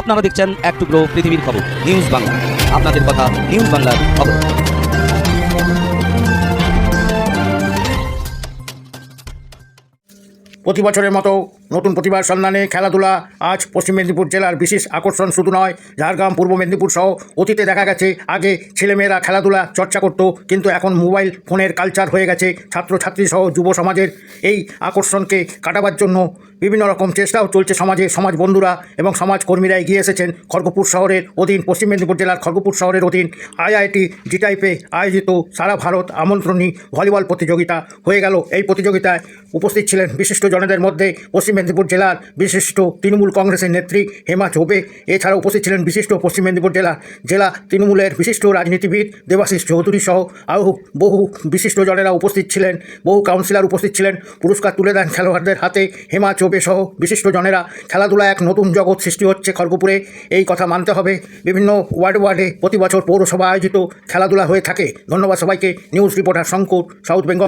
আপনারা দেখছেন এক টুকরো পৃথিবীর খবর নিউজ বাংলা আপনাদের কথা নিউজ বাংলার খবর। প্রতি বছরের মতো নতুন প্রতিভার সন্ধানে খেলাধুলা আজ পশ্চিম মেদিনীপুর জেলার বিশেষ আকর্ষণ শুধু নয়, ঝাড়গ্রাম, পূর্ব মেদিনীপুর সহ অতীতে দেখা গেছে, আগে ছেলেমেয়েরা খেলাধুলা, চর্চা করত, কিন্তু এখন মোবাইল ফোনের কালচার হয়ে গেছে, ছাত্রছাত্রী সহ যুব সমাজের এই আকর্ষণকে কাটাবার জন্য বিভিন্ন রকম চেষ্টাও চলছে সমাজে, সমাজ বন্ধুরা এবং সমাজ কর্মীরা এগিয়ে এসেছেন। খড়গপুর শহরের অধীন, পশ্চিম মেদিনীপুর জেলার খড়গপুর শহরের অধীন আইআইটি জিটাইপে আয়োজিত সারা ভারত আমন্ত্রণী ভলিবল প্রতিযোগিতা হয়ে গেল। এই প্রতিযোগিতায় উপস্থিত ছিলেন বিশিষ্ট জনেদের মধ্যে পশ্চিম মেদিনীপুর জেলার বিশিষ্ট তৃণমূল কংগ্রেসের নেত্রী হেমা চৌবে। এছাড়া উপস্থিত ছিলেন বিশিষ্ট পশ্চিম মেদিনীপুর জেলা জেলা তৃণমূলের বিশিষ্ট রাজনীতিবিদ দেবাশিস চৌধুরী সহ আরও বহু বিশিষ্ট জনেরা উপস্থিত ছিলেন। বহু কাউন্সিলর উপস্থিত ছিলেন। পুরস্কার তুলে দেন খেলোয়াড়দের হাতে হেমা চৌবে সহ বিশিষ্ট জনেরা। খেলাধুলা এক নতুন জগৎ সৃষ্টি হচ্ছে খড়গপুরে। এই কথা মানতে হবে। বিভিন্ন ওয়ার্ড ওয়ার্ডে প্রতি বছর পৌরসভা আয়োজিত খেলাধুলা হয়ে থাকে। ধন্যবাদ সবাইকে। News reporter Shankar, south Bengal.